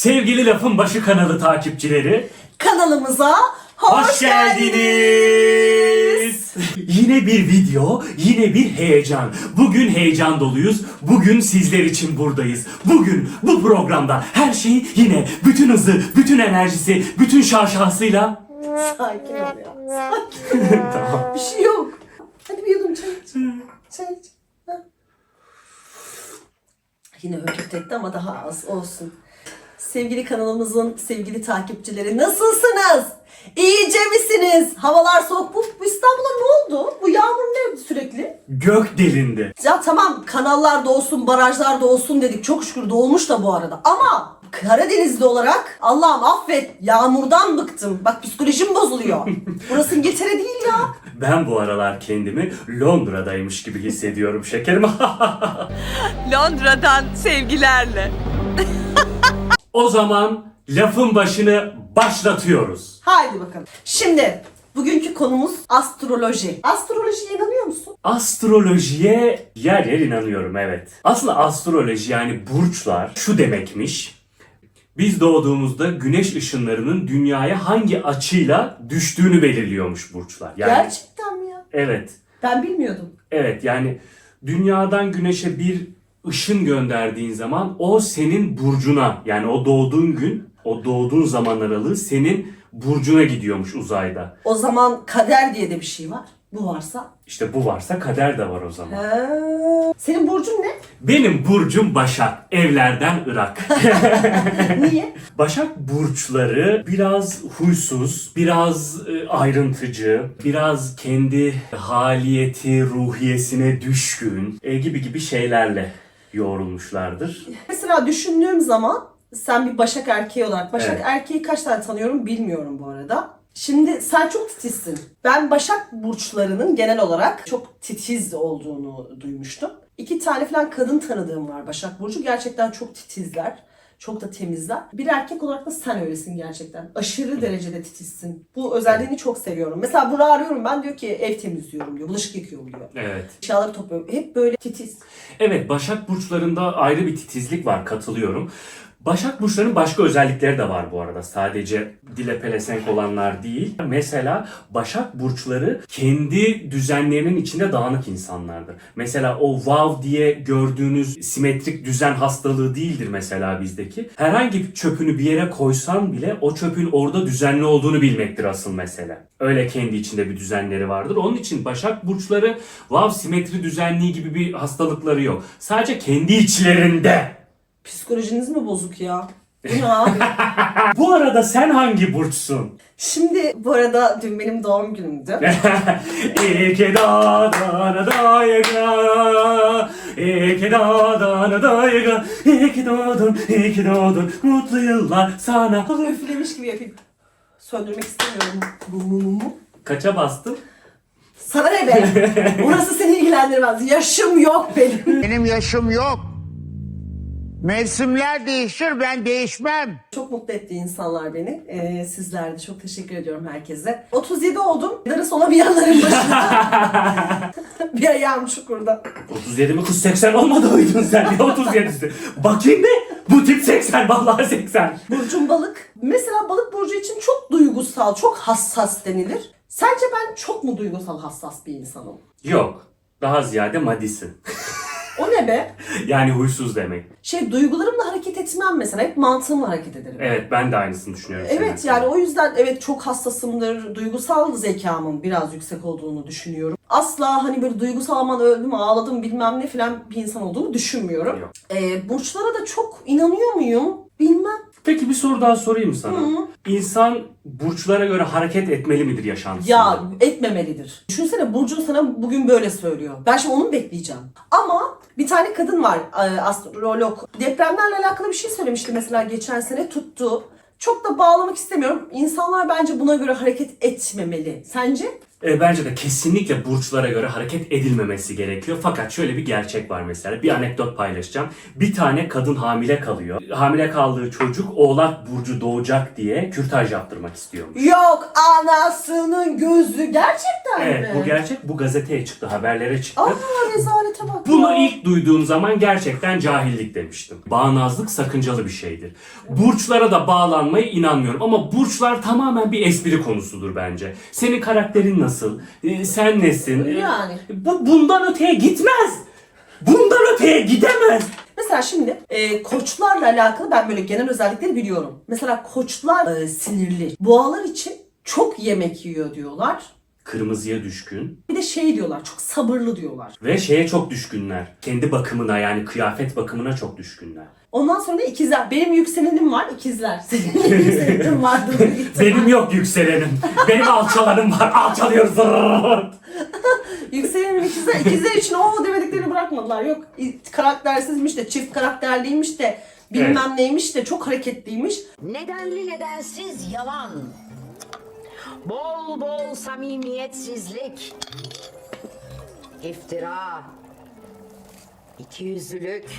Sevgili Lafın Başı kanalı takipçileri, Kanalımıza hoş, hoş geldiniz. geldiniz. Yine bir video, yine bir heyecan. Bugün heyecan doluyuz. Bugün sizler için buradayız. Bugün bu programda her şey yine bütün hızı, bütün enerjisi, bütün şarşasıyla Sakin ol ya. Sakin. tamam. Bir şey yok. Hadi bir yudum çay. Çay. Yine höpürtetti ama daha az olsun. Sevgili kanalımızın sevgili takipçileri nasılsınız? İyice misiniz? Havalar soğuk. Bu, bu İstanbul'a ne oldu? Bu yağmur ne sürekli? Gök delindi. Ya tamam kanallar da olsun, barajlar da olsun dedik. Çok şükür dolmuş da bu arada. Ama Karadenizli olarak Allah'ım affet yağmurdan bıktım. Bak psikolojim bozuluyor. Burası İngiltere değil ya. Ben bu aralar kendimi Londra'daymış gibi hissediyorum şekerim. Londra'dan sevgilerle. o zaman lafın başını başlatıyoruz. Haydi bakalım. Şimdi bugünkü konumuz astroloji. Astrolojiye inanıyor musun? Astrolojiye yer yer inanıyorum evet. Aslında astroloji yani burçlar şu demekmiş. Biz doğduğumuzda güneş ışınlarının dünyaya hangi açıyla düştüğünü belirliyormuş burçlar. Yani Gerçekten mi ya? evet. Ben bilmiyordum. Evet yani dünyadan güneşe bir ışın gönderdiğin zaman o senin burcuna yani o doğduğun gün o doğduğun zaman aralığı senin burcuna gidiyormuş uzayda. O zaman kader diye de bir şey var. Bu varsa. İşte bu varsa kader de var o zaman. Ha. Senin burcun ne? Benim burcum Başak. Evlerden Irak. Niye? Başak burçları biraz huysuz, biraz e, ayrıntıcı, biraz kendi haliyeti, ruhiyesine düşkün e, gibi gibi şeylerle yoğrulmuşlardır. Mesela düşündüğüm zaman sen bir Başak erkeği olarak Başak Evet. erkeği kaç tane tanıyorum bilmiyorum bu arada. Şimdi sen çok titizsin. Ben Başak burçlarının genel olarak çok titiz olduğunu duymuştum. İki tane falan kadın tanıdığım var Başak Burcu. Gerçekten çok titizler. Çok da temizler. Bir erkek olarak da sen öylesin gerçekten. Aşırı derecede titizsin. Bu özelliğini çok seviyorum. Mesela Burak'ı arıyorum ben diyor ki ev temizliyorum diyor. Bulaşık yıkıyorum diyor. Evet. Eşyaları topluyorum. Hep böyle titiz. Evet, Başak burçlarında ayrı bir titizlik var, katılıyorum. Başak burçlarının başka özellikleri de var bu arada. Sadece dile pelesenk olanlar değil. Mesela Başak burçları kendi düzenlerinin içinde dağınık insanlardır. Mesela o wow diye gördüğünüz simetrik düzen hastalığı değildir mesela bizdeki. Herhangi bir çöpünü bir yere koysan bile o çöpün orada düzenli olduğunu bilmektir asıl mesele. Öyle kendi içinde bir düzenleri vardır. Onun için Başak burçları wow simetri düzenliği gibi bir hastalıkları yok. Sadece kendi içlerinde. Psikolojiniz mi bozuk ya? Bu ne abi? Bu arada sen hangi burçsun? Şimdi bu arada dün benim doğum günümdü. İyi ki doğdun dayıga İyi ki doğdun dayıga İyi ki doğdun, iyi ki doğdun Mutlu yıllar sana Üflemiş gibi yapayım. Söndürmek istemiyorum bu mumumu. Kaça bastın? Sana ne be? Burası seni ilgilendirmez. Yaşım yok benim. Benim yaşım yok. Mevsimler değişir ben değişmem. Çok mutlu etti insanlar beni. Ee, sizler de çok teşekkür ediyorum herkese. 37 oldum. Darısı olamayanların başına. bir ayağım çukurda. 37 mi kız 80 olmadı mıydın sen? Ne 37'si? Bakayım bir. Bu tip 80 vallahi 80. Burcum balık. Mesela balık burcu için çok duygusal, çok hassas denilir. Sence ben çok mu duygusal, hassas bir insanım? Yok. Daha ziyade madisin. Ne be? Yani huysuz demek. Şey duygularımla hareket etmem mesela. Hep mantığımla hareket ederim. Evet ben de aynısını düşünüyorum. Evet senin. yani o yüzden evet çok hassasımdır. Duygusal zekamın biraz yüksek olduğunu düşünüyorum. Asla hani böyle duygusal aman öldüm ağladım bilmem ne filan bir insan olduğunu düşünmüyorum. Yok. Ee, burçlara da çok inanıyor muyum? Bilmem. Peki bir soru daha sorayım sana. Hı. İnsan burçlara göre hareket etmeli midir yaşantısında? Ya etmemelidir. Düşünsene Burcu sana bugün böyle söylüyor. Ben şimdi onu mu bekleyeceğim? Ama bir tane kadın var e, astrolog. Depremlerle alakalı bir şey söylemişti mesela geçen sene tuttu. Çok da bağlamak istemiyorum. İnsanlar bence buna göre hareket etmemeli. Sence? E, bence de kesinlikle burçlara göre hareket edilmemesi gerekiyor. Fakat şöyle bir gerçek var mesela. Bir anekdot paylaşacağım. Bir tane kadın hamile kalıyor. Hamile kaldığı çocuk oğlak burcu doğacak diye kürtaj yaptırmak istiyormuş. Yok anasının gözü gerçekten Evet mi? bu gerçek. Bu gazeteye çıktı, haberlere çıktı. Aa rezalete bak Bunu ya. ilk duyduğum zaman gerçekten cahillik demiştim. Bağnazlık sakıncalı bir şeydir. Burçlara da bağlanmaya inanmıyorum ama burçlar tamamen bir espri konusudur bence. Senin karakterin nasıl? Ee, sen nesin? Ee, Yani. Bu bundan öteye gitmez. Bundan öteye gidemez. Mesela şimdi e, koçlarla alakalı ben böyle genel özellikleri biliyorum. Mesela koçlar e, sinirli. Boğalar için çok yemek yiyor diyorlar. Kırmızıya düşkün Bir de şey diyorlar çok sabırlı diyorlar. ve şeye çok düşkünler. Kendi bakımına yani kıyafet bakımına çok düşkünler. Ondan sonra da ikizler. Benim yükselenim var ikizler. Senin yükselenin ihtimal. Benim yok yükselenim. Benim alçalarım var. Alçalıyor zırrt. Yükselenim ikizler. İkizler için o demediklerini bırakmadılar. Yok karaktersizmiş de çift karakterliymiş de bilmem neymiş de çok hareketliymiş. Nedenli nedensiz yalan. Bol bol samimiyetsizlik. İftira. İkiyüzlülük.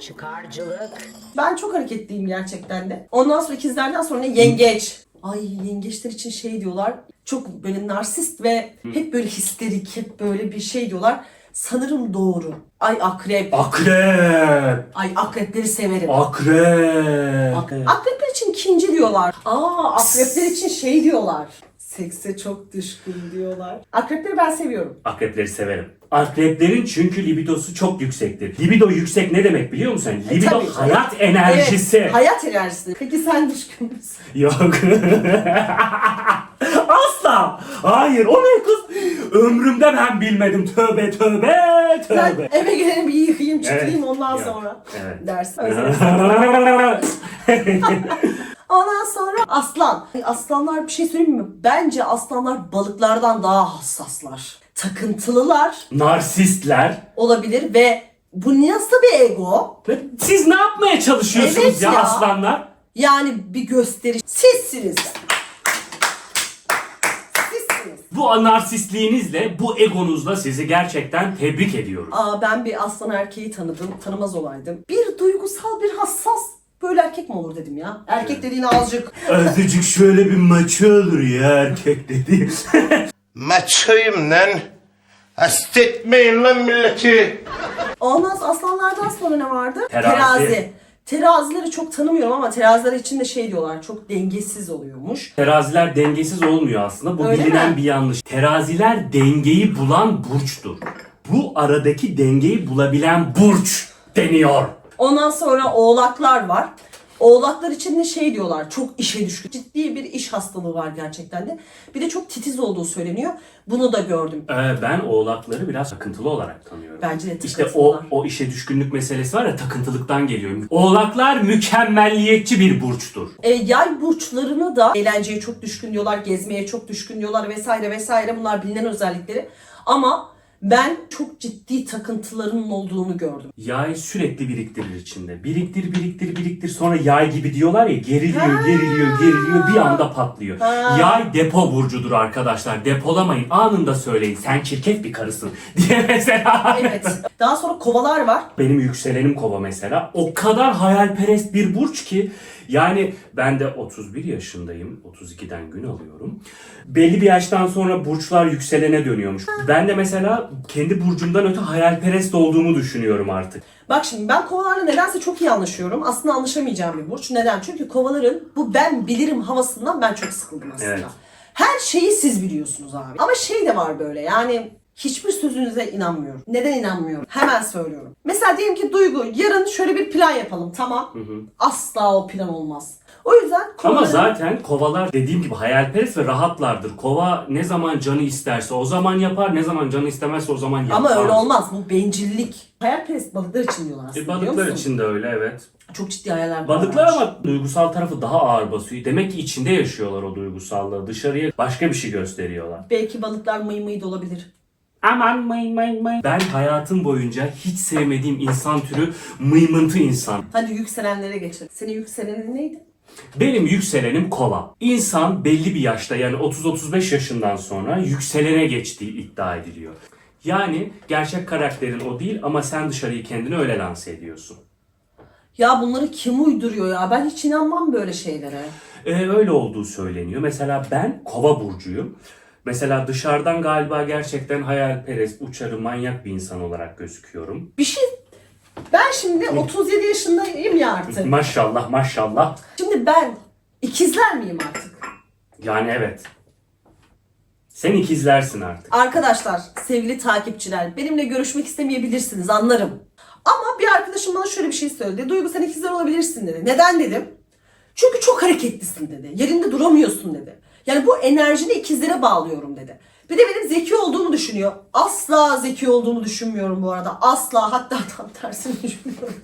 Çıkarcılık. Ben çok hareketliyim gerçekten de. Ondan sonra ikizlerden sonra yengeç. Ay yengeçler için şey diyorlar. Çok böyle narsist ve hep böyle histerik, hep böyle bir şey diyorlar. Sanırım doğru. Ay akrep. Akrep. Ay akrepleri severim. Akrep. Ak- Akrepler için kinci diyorlar. Aa akrepler için şey diyorlar. Sekse çok düşkün diyorlar. Akrepleri ben seviyorum. Akrepleri severim. Akreplerin çünkü libidosu çok yüksektir. Libido yüksek ne demek biliyor musun? sen? Libido E, tabii. hayat enerjisi. Evet, hayat enerjisi. Peki sen düşkün müsün? Yok. Asla. Hayır o ne kız? Ömrümde ben bilmedim. Tövbe tövbe Ben tövbe. eve geleni bir yıkayayım çıkayım Evet. ondan Ya, sonra evet. dersin. Ondan sonra aslan. Aslanlar bir şey söyleyeyim mi? Bence aslanlar balıklardan daha hassaslar. Takıntılılar Narsistler. olabilir ve bu nasıl bir ego? Siz ne yapmaya çalışıyorsunuz Evet ya, ya. aslanlar? Yani bir gösteriş. Sizsiniz. Sizsiniz. Bu narsistliğinizle, bu egonuzla sizi gerçekten tebrik ediyorum. Aa ben bir aslan erkeği tanıdım. Tanımaz olaydım. Bir duygusal, bir hassas böyle erkek mi olur dedim ya. Erkek dediğin azıcık. Azıcık şöyle bir maçı olur ya erkek dedi. Maçıyım lan. Hasta etmeyin lan milleti. Ondan sonra aslanlardan sonra ne vardı? Terazi. Terazileri çok tanımıyorum ama teraziler için de şey diyorlar. Çok dengesiz oluyormuş. Teraziler dengesiz olmuyor aslında. Bu Öyle bilinen mi? bir yanlış. Teraziler dengeyi bulan burçtur. Bu aradaki dengeyi bulabilen burç deniyor. Ondan sonra oğlaklar var. Oğlaklar için de şey diyorlar. Çok işe düşkün. Ciddi bir iş hastalığı var gerçekten de. Bir de çok titiz olduğu söyleniyor. Bunu da gördüm. Ee, ben oğlakları biraz takıntılı olarak tanıyorum. Bence de İşte o, takıntılılar. o işe düşkünlük meselesi var ya takıntılıktan geliyor. Oğlaklar mükemmelliyetçi bir burçtur. E, yay burçlarını da eğlenceye çok düşkün diyorlar, gezmeye çok düşkün diyorlar vesaire vesaire. Bunlar bilinen özellikleri. Ama ben çok ciddi takıntılarının olduğunu gördüm. Yay sürekli biriktirir içinde. Biriktir, biriktir, biriktir. Sonra yay gibi diyorlar ya geriliyor, geriliyor, geriliyor. Bir anda patlıyor. Ha. Yay depo burcudur arkadaşlar. Depolamayın. Anında söyleyin. Sen çirkef bir karısın diye mesela. Evet. Daha sonra kovalar var. Benim yükselenim kova mesela. O kadar hayalperest bir burç ki. Yani ben de 31 yaşındayım. 32'den gün alıyorum. Belli bir yaştan sonra burçlar yükselene dönüyormuş. Ben de mesela kendi burcumdan öte hayalperest olduğumu düşünüyorum artık. Bak şimdi ben kovalarla nedense çok iyi anlaşıyorum. Aslında anlaşamayacağım bir burç. Neden? Çünkü kovaların bu ben bilirim havasından ben çok sıkıldım aslında. Evet. Her şeyi siz biliyorsunuz abi. Ama şey de var böyle yani hiçbir sözünüze inanmıyorum. Neden inanmıyorum? Hemen söylüyorum. Mesela diyelim ki Duygu yarın şöyle bir plan yapalım tamam. Asla o plan olmaz. O yüzden Ama kovaların- zaten kovalar dediğim gibi hayalperest ve rahatlardır. Kova ne zaman canı isterse o zaman yapar, ne zaman canı istemezse o zaman yapmaz. Ama öyle olmaz. Bu bencillik. Hayalperest balıklar için diyorlar aslında E, balıklar için de öyle evet. Çok ciddi hayaller Balıklar varmış. ama duygusal tarafı daha ağır basıyor. Demek ki içinde yaşıyorlar o duygusallığı. Dışarıya başka bir şey gösteriyorlar. Belki balıklar mıy mıy da olabilir. Aman mıy mıy mıy. Ben hayatım boyunca hiç sevmediğim insan türü mıymıntı insan. Hadi yükselenlere geçelim. Senin yükselenin neydi? Benim yükselenim kova. İnsan belli bir yaşta yani 30-35 yaşından sonra yükselene geçtiği iddia ediliyor. Yani gerçek karakterin o değil ama sen dışarıyı kendine öyle lanse ediyorsun. Ya bunları kim uyduruyor ya? Ben hiç inanmam böyle şeylere. Ee, öyle olduğu söyleniyor. Mesela ben kova burcuyum. Mesela dışarıdan galiba gerçekten hayalperest, uçarı, manyak bir insan olarak gözüküyorum. Bir şey... Ben şimdi 37 yaşındayım ya artık. Maşallah maşallah. Şimdi ben ikizler miyim artık? Yani evet. Sen ikizlersin artık. Arkadaşlar, sevgili takipçiler, benimle görüşmek istemeyebilirsiniz, anlarım. Ama bir arkadaşım bana şöyle bir şey söyledi. Duygu sen ikizler olabilirsin dedi. Neden dedim? Çünkü çok hareketlisin dedi. Yerinde duramıyorsun dedi. Yani bu enerjini ikizlere bağlıyorum dedi. Bir de benim zeki olduğumu düşünüyor. Asla zeki olduğumu düşünmüyorum bu arada. Asla hatta tam tersini düşünüyorum.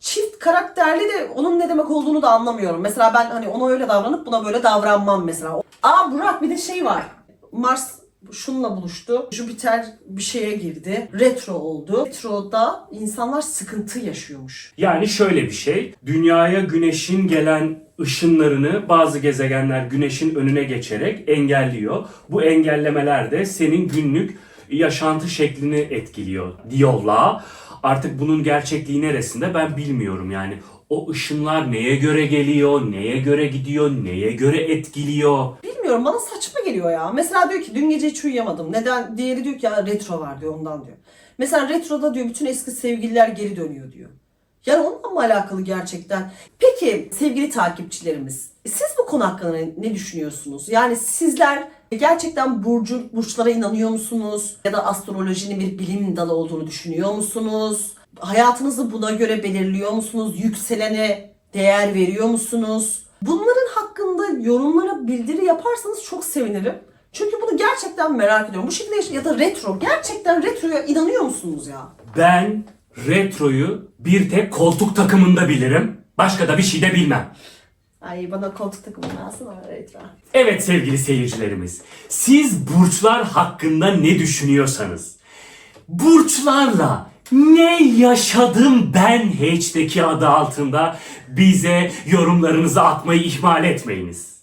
Çift karakterli de onun ne demek olduğunu da anlamıyorum. Mesela ben hani ona öyle davranıp buna böyle davranmam mesela. Aa Burak bir de şey var. Mars şununla buluştu. Jüpiter bir şeye girdi. Retro oldu. Retroda insanlar sıkıntı yaşıyormuş. Yani şöyle bir şey. Dünyaya güneşin gelen ışınlarını bazı gezegenler güneşin önüne geçerek engelliyor. Bu engellemeler de senin günlük yaşantı şeklini etkiliyor diyorlar. Artık bunun gerçekliği neresinde ben bilmiyorum yani. O ışınlar neye göre geliyor, neye göre gidiyor, neye göre etkiliyor. Bilmiyorum bana saçma geliyor ya. Mesela diyor ki dün gece hiç uyuyamadım. Neden? Diğeri diyor ki ya retro var diyor ondan diyor. Mesela retroda diyor bütün eski sevgililer geri dönüyor diyor. Yani onunla mı alakalı gerçekten? Peki sevgili takipçilerimiz siz bu konu hakkında ne düşünüyorsunuz? Yani sizler gerçekten burcu, burçlara inanıyor musunuz? Ya da astrolojinin bir bilim dalı olduğunu düşünüyor musunuz? Hayatınızı buna göre belirliyor musunuz? Yükselene değer veriyor musunuz? Bunların hakkında yorumlara bildiri yaparsanız çok sevinirim. Çünkü bunu gerçekten merak ediyorum. Bu şekilde ya da retro. Gerçekten retroya inanıyor musunuz ya? Ben retroyu bir tek koltuk takımında bilirim. Başka da bir şey de bilmem. Ay bana koltuk takımını alsana retro. Evet sevgili seyircilerimiz, siz burçlar hakkında ne düşünüyorsanız, burçlarla ne yaşadım ben H'deki adı altında bize yorumlarınızı atmayı ihmal etmeyiniz.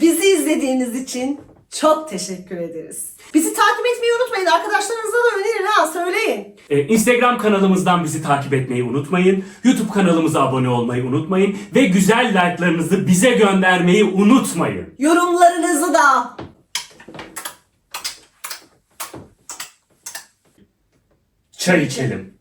Bizi izlediğiniz için çok teşekkür ederiz. Bizi takip etmeyi unutmayın. Arkadaşlarınıza da önerin ha söyleyin. Ee, Instagram kanalımızdan bizi takip etmeyi unutmayın. YouTube kanalımıza abone olmayı unutmayın. Ve güzel like'larınızı bize göndermeyi unutmayın. Yorumlarınızı da. Çay içelim.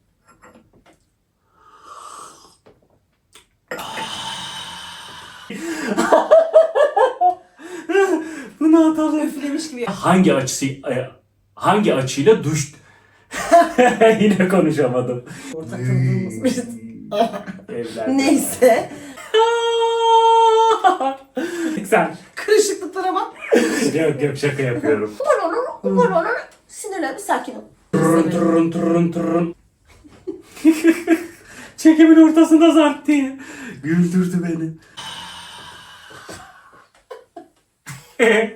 Bunu atalım. Üflemiş gibi. Hangi açısı e, hangi açıyla duş Yine konuşamadım. Takıldığımız bir... Evler. Neyse. Sen. Kırışıklıklara bak. Yok yok şaka yapıyorum. Olur. Sinirlenme sakin ol. Turun turun turun turun. Çekimin ortasında zart diye. Güldürdü beni.